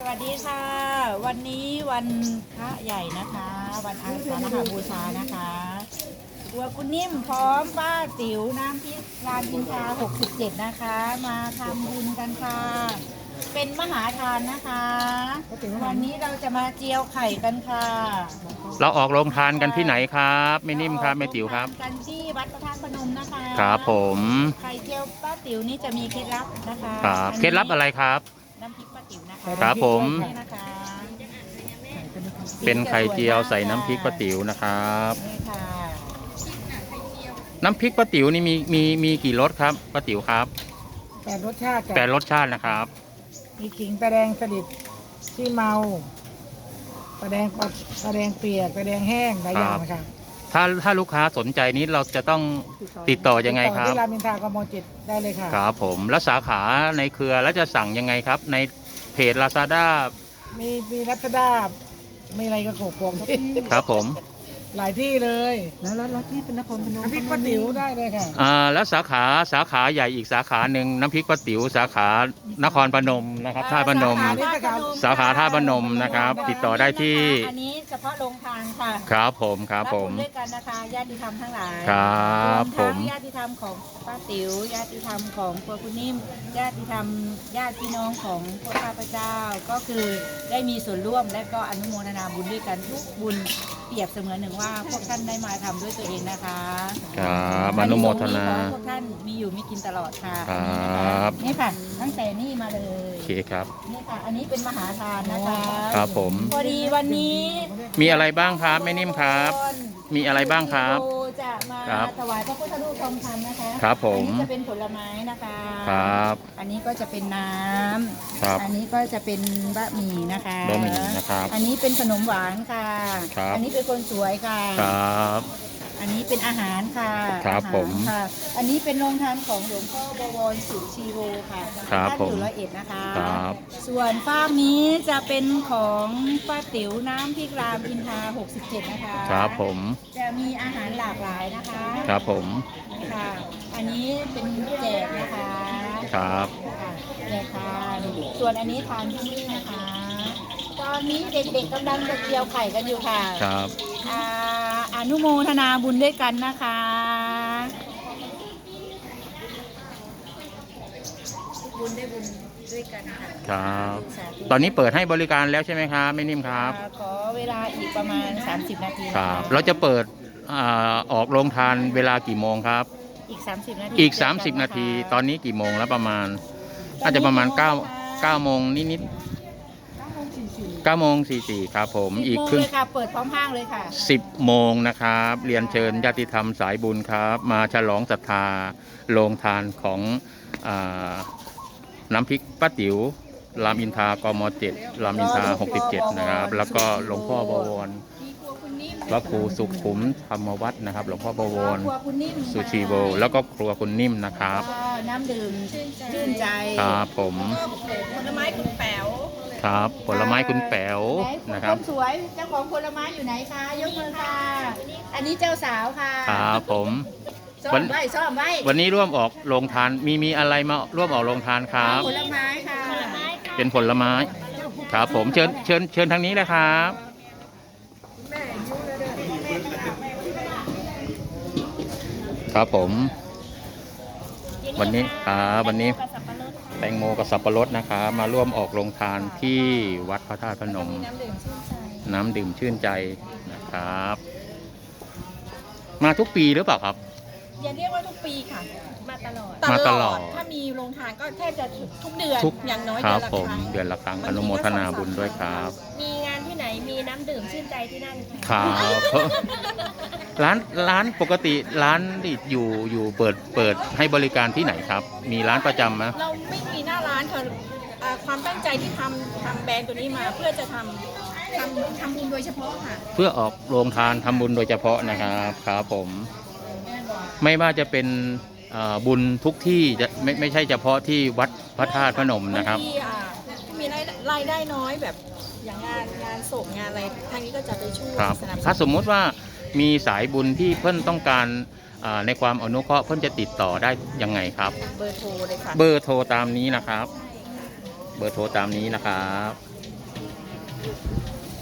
สวัสดีค่ะ วันนี้วันพระใหญ่นะคะ วันอาสาฬหบูชานะคะตัวคุณนิ่มพร้อมป้าติ๋วน้ำพริกรานพินทา67 นะคะ มาทำบุญกันค่ะ เป็นมหาทานนะคะ วันนี้เราจะมาเจียวไข่กันค่ะเราออกโรงทานกันที่ไหนครับไม่นิ่มครับแม่ติ๋วครับ กันที่วัดพระธาตุพนมนะคะครับผมไข่เจียวป้าติ๋วนี่จะมีเคล็ดลับนะคะครับอันนี้เคล็ดลับอะไรครับ คะครับผม นี่นะคะเป็นไข่เจียวใส่น้ำพริกป้าติ๋วนะครับ นี่ค่ะน้ำพริกป้าติ๋วนี่มีมีมีกี่รสครับป้าติ๋วครับ แต่รสชาติแต่จะรสชาตินะครับ มีขิงตะแดงสลิดที่เมาตะแดงปดตะแดงเปียกตะแดงแห้งหลายอย่างนะคะถ้าถ้าลูกค้าสนใจนี้เราจะต้องติดต่อยังไงคต่อรับ ที่รามอินทรากมจิตได้เลยค่ะ ครับผมแล้วสาขาในเครือแล้วจะสั่งยังไงครับ ใน เพจ Lazada มีมีรัชดามีอะไรก็โขกพวงครับผม หลายที่เลยแล้วแล้วแล้วที่เป็นนครพนมน้ำพริกป้าติ๋วได้เลยค่ะ อ่าแล้วสาขาสาขาใหญ่อีกสาขาหนึ่งน้ำพริกป้าติ๋วสาขานครพนมนะครับท่าพนม สาขานี้นะครับสาขาท่าพนมนะครับติดต่อได้ที่ อันนี้เฉพาะโรงทานค่ะครับผมครับผมและด้วยกันนะคะญาติธรรมทั้งหลายครับวมทั้งผม ญาติธรรมของป้าติ๋วญาติธรรมของครัวคุณนิ่มญาติธรรมญาติพี่น้องของพวกข้าพเจ้าก็คือได้มีส่วนร่วมและก็อนุโมทนาบุญด้วยกันทุกบุญเปรียบเสมือนหนึ่งว่าพวกท่านได้มาทำด้วยตัวเองนะคะครับอนุโมทนาอัขอให้พวกท่านมีอยู่มีกินตลอดค่ะครับ นี่ค่ะตั้งแต่นี่มาเลยโอเคครับ นี่ค่ะ อันนี้เป็นมหาทานนะคะครับผม พอดีวันนี้มีอะไรบ้างครับแม่นิ่มครับ มีอะไรบ้างครับโยจะ มาครับถวายพระพุทธรูปทองคำนะคะครับผมอันนี้จะเป็นผลไม้นะคะครับอันนี้ก็จะเป็นน้ำครับอันนี้ก็จะเป็นบะหมี่นะคะบะหมี่นะครับ อันนี้เป็นขนมหวานค่ะ ครับ อันนี้เป็นคนสวยค่ะครับ อันนี้เป็นอาหารค่ะครับอาหาผมค่ะ อันนี้เป็นโรงทานของหลวงพ่อบวรสุชีโวค่ะครับท่านผมอยู่ร้อยเอ็ดนะคะครับ ส่วนฝ้ากนี้จะเป็นของป้าติ๋วน้ำพริกรามอินทรา67 นะคะครับผมจะมีอาหารหลากหลายนะคะครับผมค่ะ อันนี้เป็นแจกนะคะครับ ค่ะแจกทานส่วนอันนี้ทานที่นี่นะคะ ตอนนี้เด็กๆกำลังจะเจียวไข่กันอยู่ค่ะ ครับ อ่า อนุโมทนาบุญด้วยกันนะคะ บุญได้บุญด้วยกันค่ะครับ สาธุตอนนี้เปิดให้บริการแล้วใช่ไหมครับแม่นิ่มครับ อ่าขอเวลาอีกประมาณ 30 นาทีนะะครับ เราจะเปิดอ่าออกโรงทานเวลากี่โมงครับ อีก 30 นาทีอีกเจน30 นาทีะคะตอนนี้กี่โมงแล้วประมาณตอนนี้น่าจะประมาณกี่โมงคะ9 9โมงนิดๆ 9โมง44ครับผมสิบอีกโมงครึ่ง เลยค่ะ เปิดพร้อมห้างเลยค่ะ 10 โมงนะครับ เรียนเชิญญาติธรรมสายบุญครับ มาฉลองศรัทธาโรงทานของอาน้ำพริกป้าติ๋วรามอินทรากมเจ็ดรามอินทรา67 นะครับ แล้วก็หลวงพ่อบวรพระครูสุขุมธรรมวัฒน์นะครับ หลวงพ่อบวรครัวคุณนิ่มสุชีโว แล้วก็ครัวคุณนิ่มนะครับค่ะน้ำดื่มชื่นใจ ครับผม ผลไม้คุณแป๋ว ครับ ผลไม้คุณแป๋วไหนนะครับคนสวยเจ้าของผลไม้อยู่ไหนคะยกมือค่ะ อันนี้เจ้าสาวค่ะครับผมซ่อวัมนไว้ซ่อมไว้วันนี้ร่วมออกโรงทานมีมีอะไรมาร่วมออกโรงทานครับผลไม้ค่ะเป็นผลไม้ ครับผมเชิญเชิญเชิญทางนี้เลยครับครับผม วันนี้ครับวันนี้ แตงโมกับสับปะรดนะครับมาร่วมออกโรงทานที่วัดพระธาตุพนมน้ำดื่มชื่นใจนะครับ มาทุกปีหรือเปล่าครับ อย่าเรียกว่าทุกปีค่ะ มาตลอดมาตลอด ถ้ามีโรงทานก็แทบจะทุกเดือน ทุกอย่างน้อยคเดืรัอบนละผมครั้งเดือนละครั้งอนุโมทนาบุญด้วยครับ มีงานที่ไหน มีน้ำดื่มชื่นใจที่นั่นคค่ะรับร้านร้านปกติร้านที่อยู่อยู่เปิดเปิดให้บริการที่ไหนครับ มีร้านประจำไหมเราไม่มีหน้าร้านค่ะอ่าความตั้งใจที่ทำทำแบรนด์ตัวนี้มาเพื่อจะทำทำทำบุญโดยเฉพาะค่ะ เพื่อออกโรงทานทำบุญโดยเฉพาะนะครับครับผม ไม่ว่าจะเป็นเอ่อบุญทุกที่จะไม่ไม่ใช่เฉพาะที่วัดพระธาตุพนมนะครับ บางทีอ่ามีรายรายได้น้อยแบบ อย่างงานงานศพงานอะไรทางนี้ก็จะไปช่วยครับสนับสถ้าสนุนมมุติว่ามีสายบุญที่เพิ่นต้องการอ่าในความอนุเคราะห์เพิ่นจะติดต่อได้ยังไงครับ เบอร์โทรเลยค่ะเบอร์โทรตามนี้นะครับ เบอร์โทรตามนี้นะครับ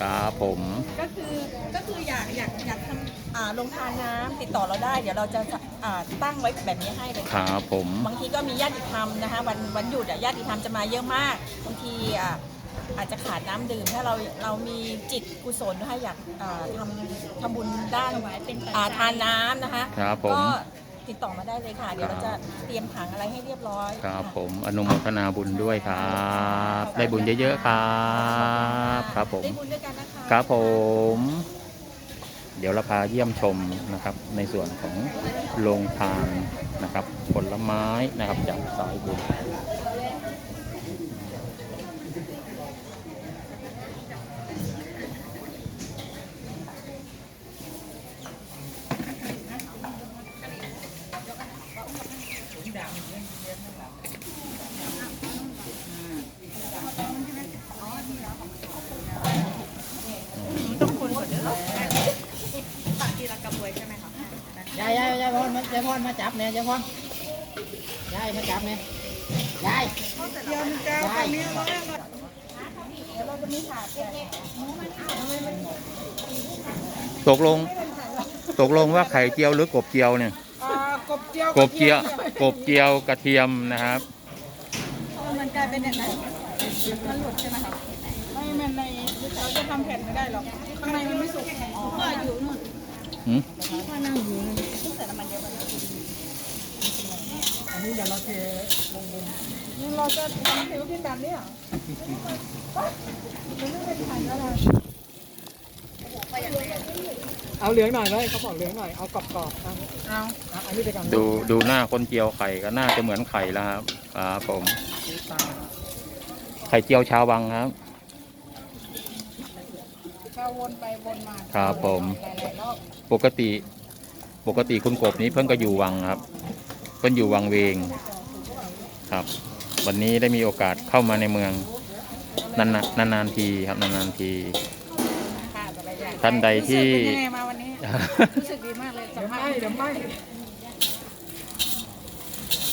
ครับผม ก็คือก็คืออยากอยากอยากทำอ่าลงทานน้ำติดต่อเราได้ เดี๋ยวเราจะอ่าตั้งไว้แบบนี้ให้เลยคค่ะ รับผม บางทีก็มีญาติธรรมนะคะวันวันหยุดอะญาติธรรมจะมาเยอะมาก บางทีอะ อาจจะขาดน้ำดื่ม ถ้าเราเรามีจิตกุศลให้อยากอ่าทำทำบุญด้านอ่าทานน้ำนะคะครับผมก็ติดต่อมาได้เลยค่ะ เดี๋ยวเราจะเตรียมถังอะไรให้เรียบร้อย ครับะผมอนุโมทนาบุญด้วยครับ ได้บุญเยอะๆครับ ครับผมได้บุญด้วยกันนะคะครับผม เดี๋ยวเราพาเยี่ยมชมนะครับ ในส่วนของโรงทานนะครับ ผลไม้นะครับจากสายบุญ ต้องคนก่อนเด้อปากทีละกระบวยใช่ไหมคะ ยายยายยายพรมายายพรมาจับเนี่ยยายพรยายมาจับเนี่ยยายเดี๋ยวมันจะตรงนี้ก็ได้ตกลง ตกลงว่าไข่เจียวหรือกบเจียวเนี่ยอ่ากบเจียวกบเจียวกบเจียวกระเทียมนะครับมันกลายเป็นอย่างนั้นมันหลุดใช่ไหมคะไม่แม่นในเราจะทำแผ่นไม่ได้หรอกข้างในมันไม่สุกเพื่ออยู่นู่น หืมต้องใส่น้ำมันเยอะไปอันนี้เดี๋ยวเราเทลงบนนี่เราจะทำผิวกินแบบนี้เหรอเอาเหลืองหน่อยเลยเขาบอกเหลืองหน่อยเอากรอบๆเอาเอาอะอันนี้ไปก่อนดูดูหน้าคนเจียวไข่ก็น่าจะเหมือนไข่แล้วครับครับผม ไข่เจียวชาววังครับ เข้าวนไปวนมาครับผม หลายๆรอบปกติ ปกติคุณกบนี้เพิ่งก็อยู่วังครับ เพิ่นอยู่วังเวงครับ วันนี้ได้มีโอกาสเข้ามาในเมืองนานๆนานๆทีครับนานๆที ค่ะแต่ละอย่างท่านใดที่ รู้สึกเป็นยังไงมาวันนี้รู้สึกดีมากเลยเดี๋ยวไหมเดี๋ยวไหม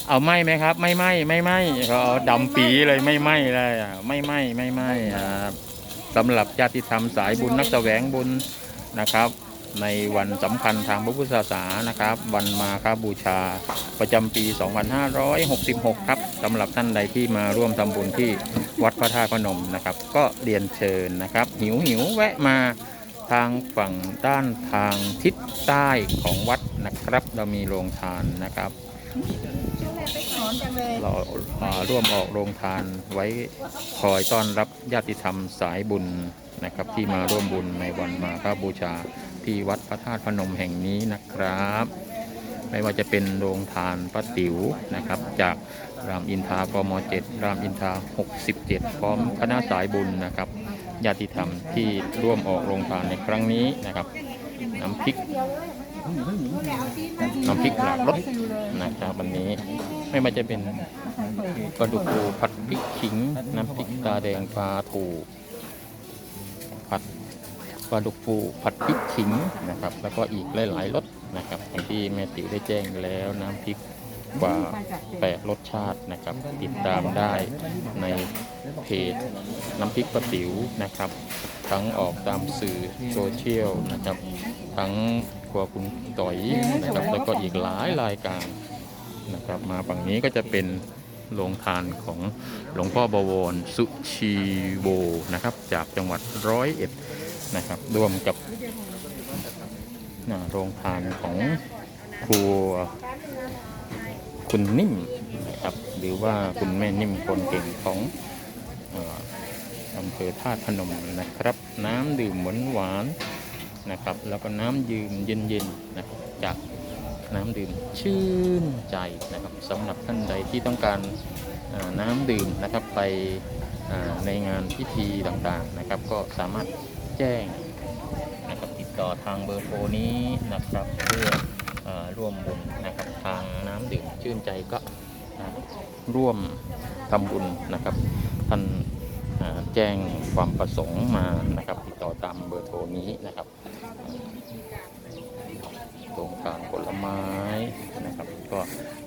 เอาไหมไหมครับ ไม่ไหมไม่ไหมเขาเอาดำปีเลยไม่ไหมเลยอะไม่ไหมไม่ไหมครับ สำหรับญาติธรรมสายบุญนักแสวงบุญนะครับ ในวันสำคัญทางพระพุทธศาสนานะครับ วันมาคบูชาประจำปี 2566 ครับสำหรับท่านใดที่มาร่วมทำบุญที่วัดพระธาตุพนมนะครับ ก็เรียนเชิญนะครับ หิวหิวแวะมาทางฝั่งด้านทางทิศใต้ของวัดนะครับ เรามีโรงทานนะครับ อมจังเลย เราร่วมออกโรงทานไว้คอยต้อนรับญาติธรรมสายบุญนะครับ ที่มาร่วมบุญในวันมาฆบูชาที่วัดพระธาตุพนมแห่งนี้นะครับ ไม่ว่าจะเป็นโรงทานป้าติ๋วนะครับ จากรามอินทรากมเจ็ดรามอินทรา67 พร้อมคณะสายบุญนะครับญาติธรรมที่ร่วมออกโรงทานในครั้งนี้นะครับ น้ำพริก น้ำพริกหลากรสนะครับวันนี้ไม่ว่าจะเป็นปลาดุกฟูผัดพริกขิง น้ำพริกตาแดงปลาถูผัดปลาดุกฟูผัดพริกขิงนะครับ แล้วก็อีกหลายๆรสนะครับอย่างที่แม่ติ๋วได้แจ้งแล้วน้ำพริกกว่าแปดรสชาตินะครับ ติดตามได้ในเพจน้ำพริกปลาติ๋วนะครับ ทั้งออกตามสื่อโซเชียลนะครับ ทั้ง วคุณต่อยนะครับแล้วก็อีกหลายรายการนะครับมาฝั่งนี้ก็จะเป็นโรงทานของหลวงพ่อบวรสุชีโวนะครับ จากจังหวัดร้อยเอ็ดนะครับร่วมกับอ่าโรงทานของครัวคุณนิ่มนะครับหรือว่าคุณแม่นิ่มคนเก่งของเอ่ออำเภอธาตุพนมนะครับ น้ำดื่มหวานหวานๆ นะครับ แล้วก็น้ำยืมเย็นๆนะจากน้ำดื่มชื่นใจนะครับสำหรับท่านใดที่ต้องการน้ำดื่มนะครับไปในงานพิธีต่างๆนะครับ ก็สามารถแจ้งนะครับติดต่อทางเบอร์โทรนี้นะครับเพื่ออร่วมบุญนะครับทางน้ำดื่มชื่นใจก็ร่วมทำบุญนะครับท่านแจ้งความประสงค์มานะครับ ติดต่อตามเบอร์โทรนี้นะครับ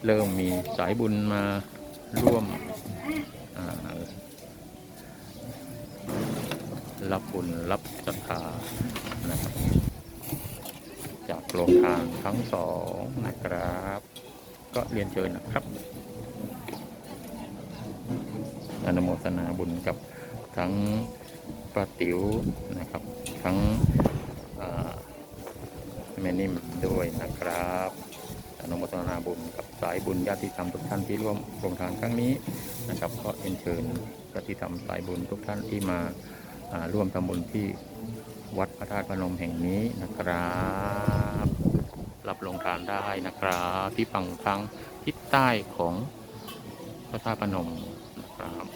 เริ่มมีสายบุญมาร่วมรับบุญรับศรัทธานะครับจากโรงทานทั้งสองนะครับ ก็เรียนเชิญนะครับ อนุโมทนาบุญกับทั้งป้าติ๋วนะครับ ทั้งแม่นิ่มด้วยนะครับ อนุโมทนาบุญกับสายบุญญาติธรรมทุกท่านที่ร่วมโครงทานครั้งนี้นะครับก็เอ็นเชิญญาติธรรมสายบุญทุกท่านที่มาอ่าร่วมทำบุญที่วัดพระธาตุพนมแห่งนี้นะครับ รับลงทานได้นะครับที่ฝั่งทางทิศใต้ของพระธาตุพนมนะครับ